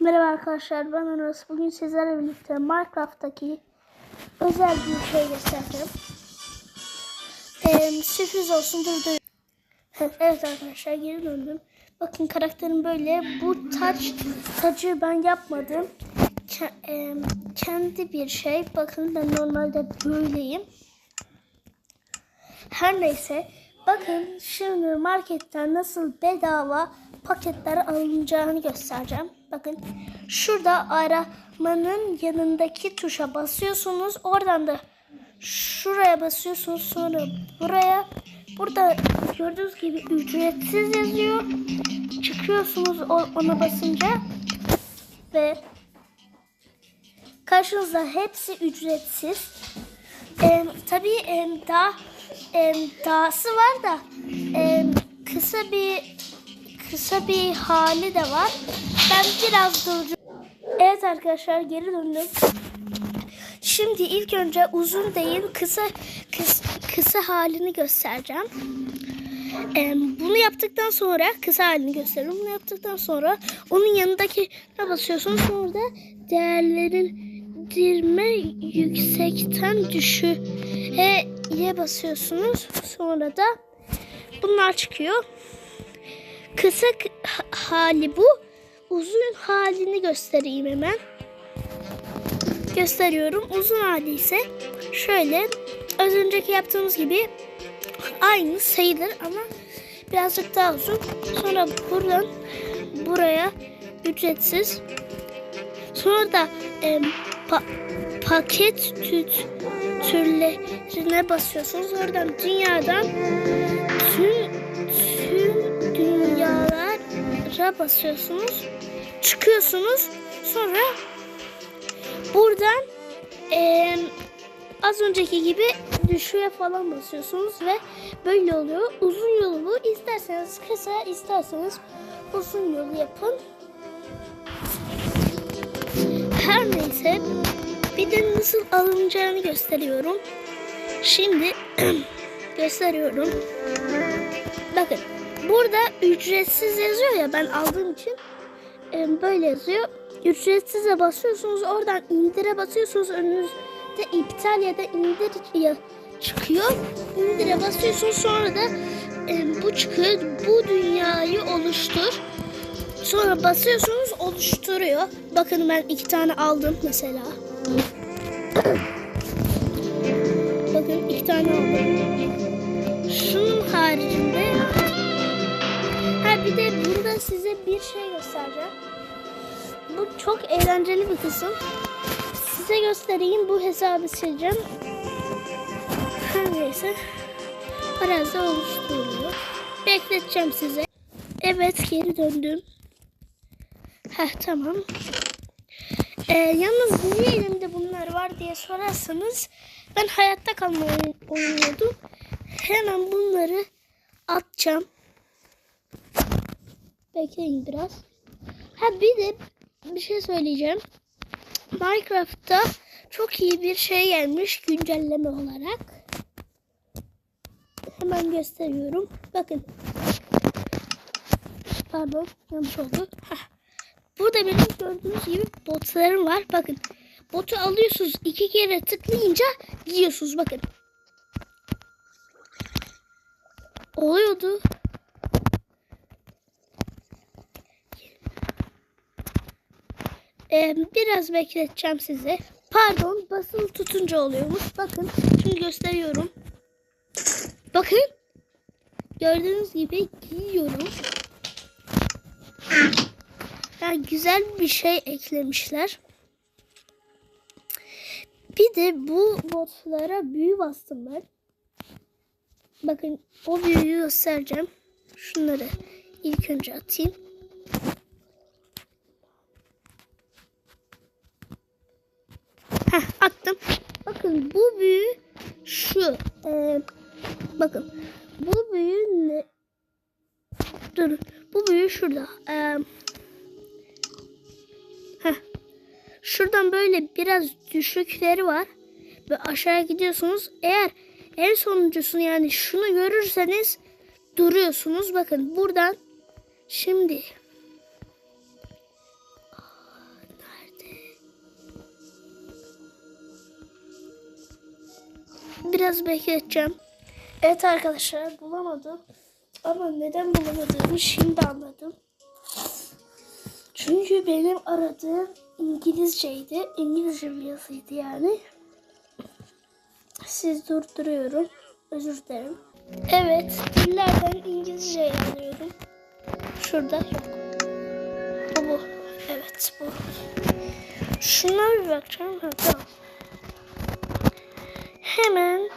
Merhaba arkadaşlar ben Aras. Bugün sizlerle birlikte Minecraft'taki özel bir şey göstereceğim. Ee, sürpriz olsun durdur. evet arkadaşlar geri döndüm. Bakın karakterim böyle. Bu taç tacı ben yapmadım. Ke- e, kendi bir şey. Bakın ben normalde böyleyim. Her neyse. Bakın şimdi marketten nasıl bedava paketler alınacağını göstereceğim. Bakın şurada aramanın yanındaki tuşa basıyorsunuz. Oradan da şuraya basıyorsunuz. Sonra buraya. Burada gördüğünüz gibi ücretsiz yazıyor. Çıkıyorsunuz ona basınca. Ve karşınızda hepsi ücretsiz. Ee, tabii daha em, dahası var da em, kısa bir kısa bir hali de var. Ben biraz duracağım. Evet arkadaşlar geri döndüm. Şimdi ilk önce uzun değil kısa kıs, kısa halini göstereceğim. Em, bunu yaptıktan sonra kısa halini gösteriyorum. Bunu yaptıktan sonra onun yanındaki basıyorsunuz. Sonra da değerlendirme yüksekten düşüğe basıyorsunuz. Sonra da bunlar çıkıyor. Kısa hali bu. Uzun halini göstereyim hemen. Gösteriyorum. Uzun hali ise şöyle az önceki yaptığımız gibi aynı sayılır ama birazcık daha uzun. Sonra buradan buraya ücretsiz. Sonra da em, pa- paket tüt türlerine basıyorsunuz. Oradan dünyadan tüm tüm dünyalara basıyorsunuz. Çıkıyorsunuz. Sonra buradan em, az önceki gibi düşüğe falan basıyorsunuz ve böyle oluyor. Uzun yolu bu. İsterseniz kısa, isterseniz uzun yolu yapın. Her neyse bir de nasıl alınacağını gösteriyorum. Şimdi gösteriyorum. Bakın burada ücretsiz yazıyor ya ben aldığım için e, böyle yazıyor. Ücretsize basıyorsunuz oradan indire basıyorsunuz önünüzde iptal ya da indir ya çıkıyor. İndire basıyorsunuz sonra da e, bu çıkıyor. Bu dünyayı oluştur. Sonra basıyorsunuz oluşturuyor. Bakın ben iki tane aldım mesela. Bakın iki tane aldım. Şunun haricinde ha bir de burada size bir şey göstereceğim. Bu çok eğlenceli bir kısım. Size göstereyim bu hesabı sileceğim. Her neyse. Biraz da oluşturuyor. Bekleteceğim size. Evet geri döndüm. Heh tamam. Ee, yalnız niye elimde bunlar var diye sorarsanız ben hayatta kalma oynuyordum. Hemen bunları atacağım. Bekleyin biraz. Ha bir de bir şey söyleyeceğim. Minecraft'ta çok iyi bir şey gelmiş güncelleme olarak. Hemen gösteriyorum. Bakın. Pardon yanlış oldu. Hah. Burada benim gördüğünüz gibi botlarım var. Bakın. Botu alıyorsunuz. iki kere tıklayınca giyiyorsunuz. Bakın. Oluyordu. Ee, biraz bekleteceğim sizi. Pardon basılı tutunca oluyormuş. Bakın şimdi gösteriyorum. Bakın. Gördüğünüz gibi giyiyorum. Yani güzel bir şey eklemişler. Bir de bu botlara büyü bastım ben. Bakın o büyüyü göstereceğim. Şunları ilk önce atayım. Heh, attım. Bakın bu büyü şu. Ee, bakın bu büyü ne? Dur. Bu büyü şurada. Ee, Heh. Şuradan böyle biraz düşükleri var. Ve aşağıya gidiyorsunuz. Eğer en sonuncusunu yani şunu görürseniz duruyorsunuz. Bakın buradan şimdi Nerede? biraz bekleteceğim. Evet arkadaşlar bulamadım. Ama neden bulamadığımı şimdi anladım. Çünkü benim aradığım İngilizceydi. İngilizce yazıydı yani. Siz durduruyorum. Özür dilerim. Evet, dillerden İngilizce yazıyorum. Şurada yok. Bu bu. Evet bu. Şuna bir bakacağım. Ha, tamam. Hemen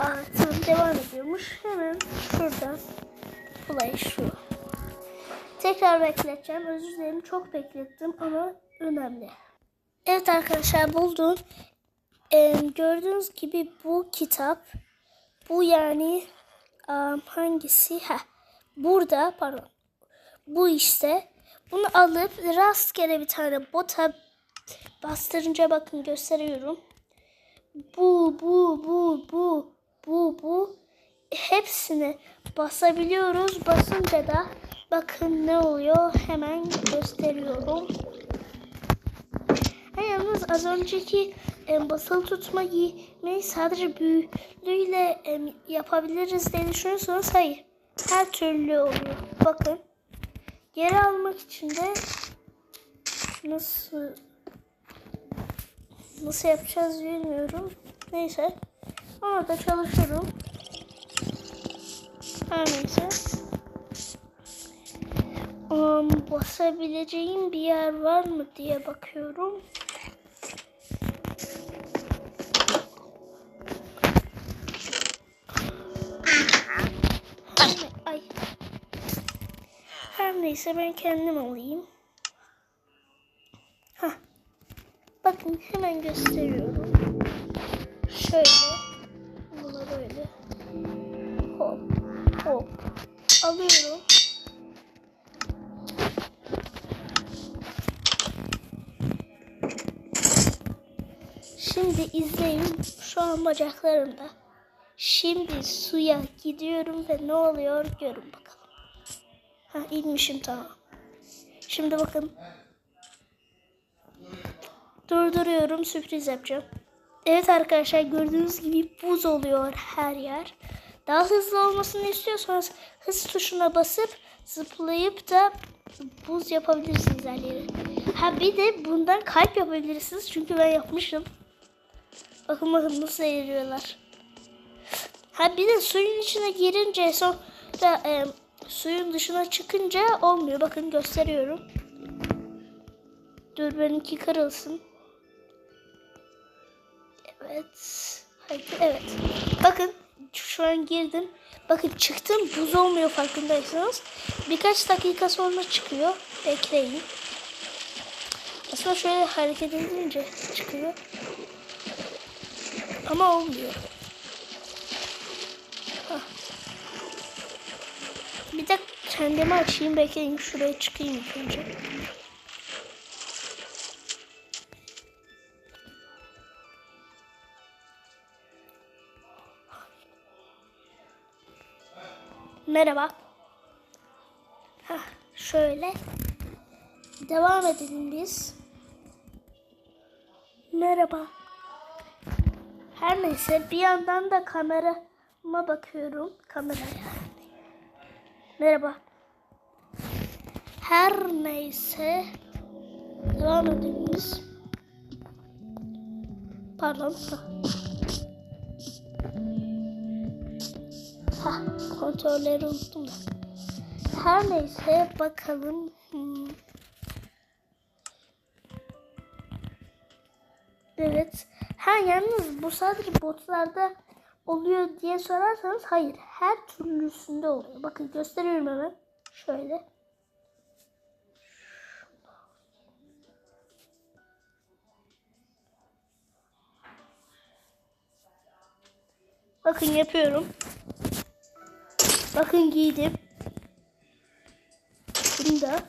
Aa, tamam devam ediyormuş. Hemen şuradan. Olay şu. Tekrar bekleteceğim. Özür dilerim çok beklettim ama önemli. Evet arkadaşlar buldum. Ee, gördüğünüz gibi bu kitap. Bu yani am, hangisi? Ha, burada pardon. Bu işte. Bunu alıp rastgele bir tane bota bastırınca bakın gösteriyorum. Bu, bu, bu, bu, bu, bu. Hepsini basabiliyoruz. Basınca da bakın ne oluyor hemen gösteriyorum. Ha, yalnız az önceki e, basılı tutma giymeyi sadece büyülüyle e, yapabiliriz diye düşünüyorsanız hayır. Her türlü oluyor. Bakın. Geri almak için de nasıl nasıl yapacağız bilmiyorum. Neyse. Ona da çalışırım. Her neyse. Um, basabileceğim bir yer var mı diye bakıyorum. Her ne- Ay. Her neyse ben kendim alayım. Hah. Bakın hemen gösteriyorum. Şöyle. Bunu böyle. Hop. Hop. Alıyorum. İzleyin. Şu an bacaklarımda. Şimdi suya gidiyorum ve ne oluyor görün bakalım. Ha inmişim tamam. Şimdi bakın. Durduruyorum sürpriz yapacağım. Evet arkadaşlar gördüğünüz gibi buz oluyor her yer. Daha hızlı olmasını istiyorsanız hız tuşuna basıp zıplayıp da buz yapabilirsiniz her yere. Ha bir de bundan kalp yapabilirsiniz çünkü ben yapmışım. Bakın bakın nasıl eriyorlar. Ha bir de suyun içine girince sonra e, suyun dışına çıkınca olmuyor. Bakın gösteriyorum. Dur benimki kırılsın. Evet. Haydi evet. Bakın şu an girdim. Bakın çıktım buz olmuyor farkındaysanız. Birkaç dakika sonra çıkıyor. Bekleyin. Aslında şöyle hareket edince çıkıyor. Ama olmuyor. Bir de kendimi açayım bekleyin şuraya çıkayım önce. Merhaba. Hah, şöyle. Devam edelim biz. Merhaba. Her neyse bir yandan da kamerama bakıyorum. Kameraya. Merhaba. Her neyse devam edelim. Pardon. Ha, kontrolleri unuttum da. Her neyse bakalım. Hmm. Evet. Ha yalnız bu sadece botlarda oluyor diye sorarsanız hayır. Her türlüsünde oluyor. Bakın gösteriyorum hemen. Şöyle. Bakın yapıyorum. Bakın giydim. Bunu da.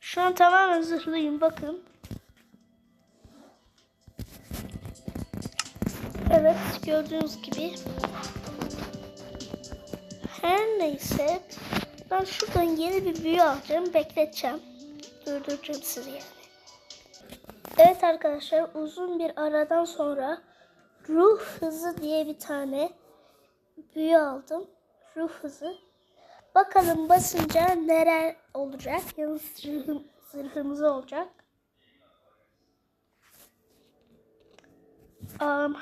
Şu an tamamen zırhlıyım bakın. Evet gördüğünüz gibi. Her neyse ben şuradan yeni bir büyü alacağım. Bekleteceğim. Durduracağım sizi yani. Evet arkadaşlar uzun bir aradan sonra ruh hızı diye bir tane büyü aldım. Ruh hızı. Bakalım basınca neler olacak? Yalnız zırhım, zırhımız olacak. Um,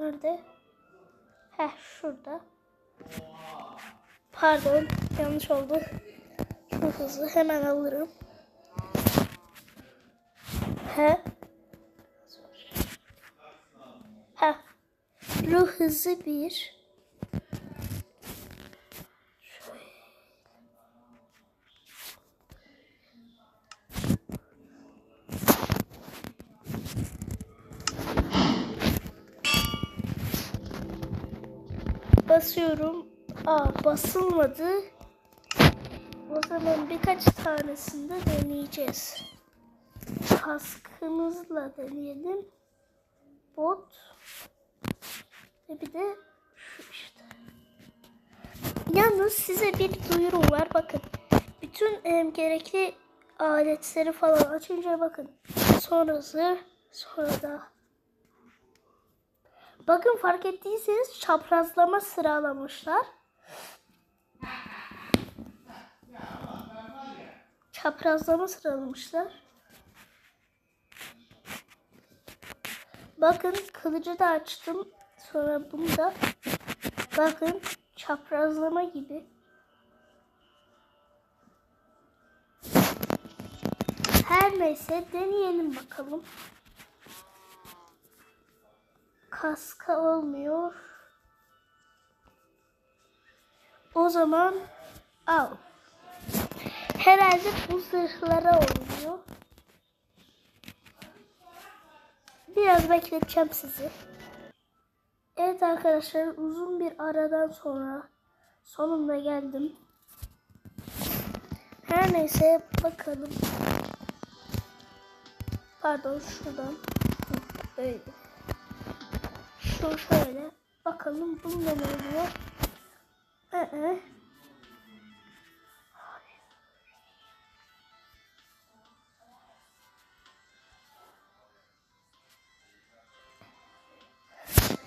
nerede? Heh şurada. Pardon yanlış oldu. Çok hızlı hemen alırım. He. Ha. Ruh hızı bir. Basıyorum. Aa basılmadı. O zaman birkaç tanesini de deneyeceğiz. Kaskımızla deneyelim. Bot. Ve bir de şu işte. Yalnız size bir duyurum var. Bakın. Bütün em, gerekli aletleri falan açınca bakın. Sonra zırh. Sonra da Bakın fark ettiyseniz çaprazlama sıralamışlar. Çaprazlama sıralamışlar. Bakın kılıcı da açtım. Sonra bunu da bakın çaprazlama gibi. Her neyse deneyelim bakalım. Kaska olmuyor. O zaman al. Herhalde bu zırhlara oluyor. Biraz bekleteceğim sizi. Evet arkadaşlar uzun bir aradan sonra sonunda geldim. Her neyse bakalım. Pardon şuradan. Böyle. Şu şöyle. Bakalım bunda ne oluyor? Ee.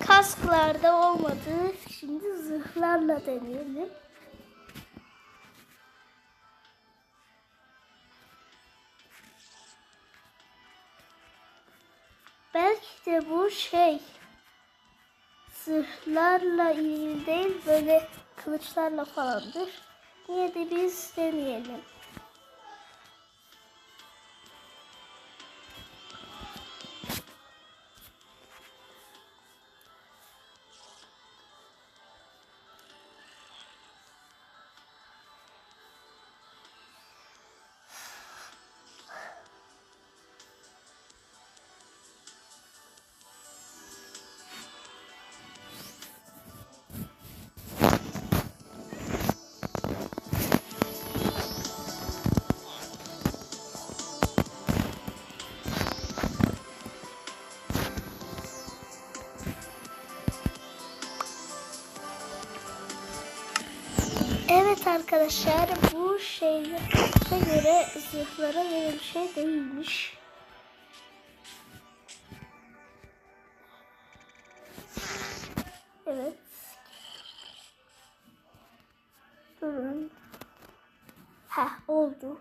Kasklarda olmadı. Şimdi zırhlarla deneyelim. Belki de bu şey zırhlarla ilgili değil böyle kılıçlarla falandır. Niye de biz deneyelim. Arkadaşlar bu şeylere göre zırhlara göre bir şey değilmiş. Evet. Durun. Ha oldu.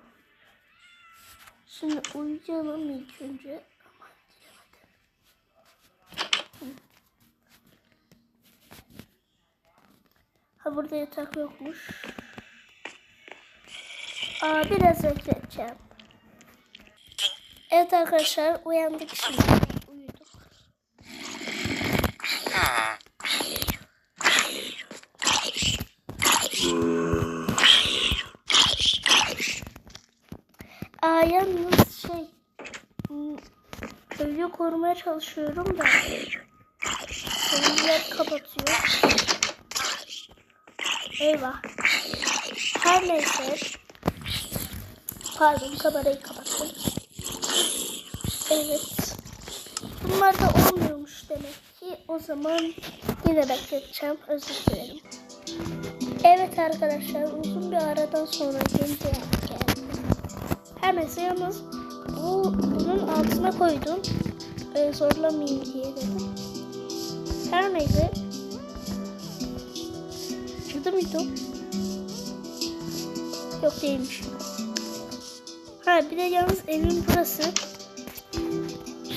Şimdi uyuyalım ilk önce. Ha burada yatak yokmuş. Aa biraz bekleteceğim. Evet arkadaşlar uyandık şimdi. Uyuduk. Aa yalnız şey köyü korumaya çalışıyorum da köylüler kapatıyor. Eyvah. Her neyse. Pardon kamerayı kapattım. Evet. Bunlar da olmuyormuş demek ki. O zaman yine bekleteceğim. Özür dilerim. Evet arkadaşlar uzun bir aradan sonra gelince geldim. Her yalnız bu bunun altına koydum. Ee, zorlamayayım diye dedim. Her neyse. Cadı mıydı? Yok değilmiş. Ha bir de yalnız evin burası.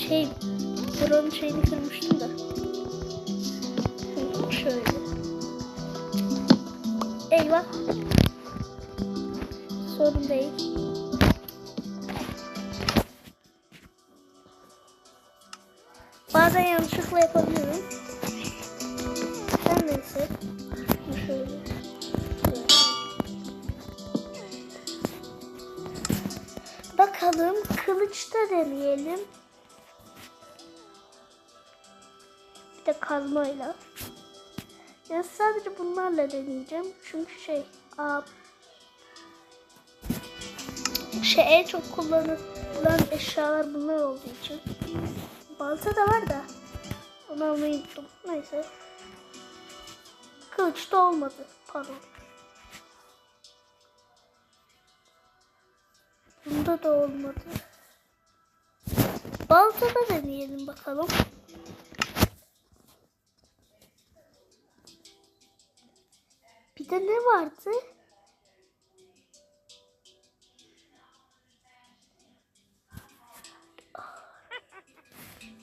Şey, buranın şeyini kırmıştım da. Şöyle. Eyvah. Sorun değil. Bazen yanlışlıkla yapabiliyorum. Her neyse. Bakalım kılıçta deneyelim. Bir de kazmayla. Ya sadece bunlarla deneyeceğim. Çünkü şey, aa, şey en çok kullanılan eşyalar bunlar olduğu için. Balta da var da. Onu almayı unuttum. Neyse. Kılıç da olmadı. Pardon. Bunda da olmadı. Balta da deneyelim bakalım. Bir de ne vardı?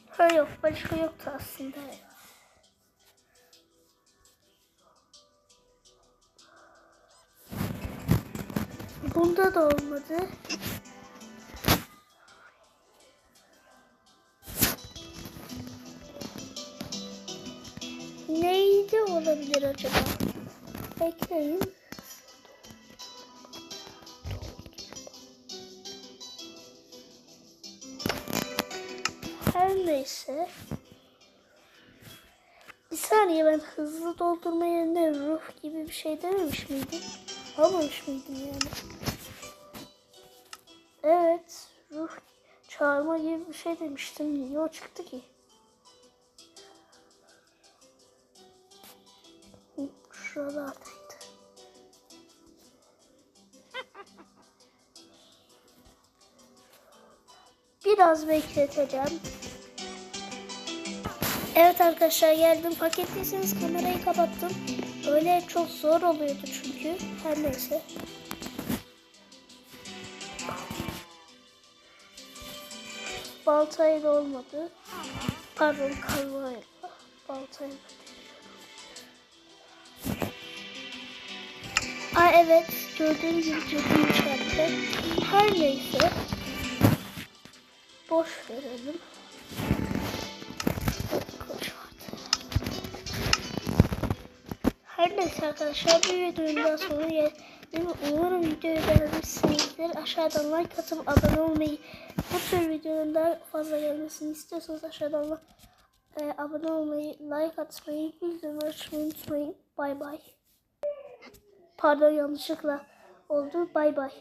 Ha yok başka yoktu aslında. Bunda da olmadı. Neydi olabilir acaba? Bekleyin. Her neyse. Bir saniye ben hızlı doldurma yerine ruh gibi bir şey dememiş miydim? Almamış mıydım yani? Evet, ruh çağırma gibi bir şey demiştim. Niye o çıktı ki? Şuralardaydı. Biraz bekleteceğim. Evet arkadaşlar geldim. Fark ettiyseniz kamerayı kapattım. Öyle çok zor oluyordu çünkü. Her neyse. Baltayla olmadı. Pardon kazmayla. Baltayla. Aa evet gördüğünüz gibi cadı içeride. Her neyse. Boş verelim. Her neyse arkadaşlar bir videonun daha sonuna geldim. Umarım videoyu beğenmişsinizdir. Aşağıdan like atıp abone olmayı, bu tür videoların daha fazla gelmesini istiyorsanız aşağıdan e, abone olmayı, like atmayı, bildirim açmayı unutmayın. Bay bay. Pardon yanlışlıkla oldu. Bay bay.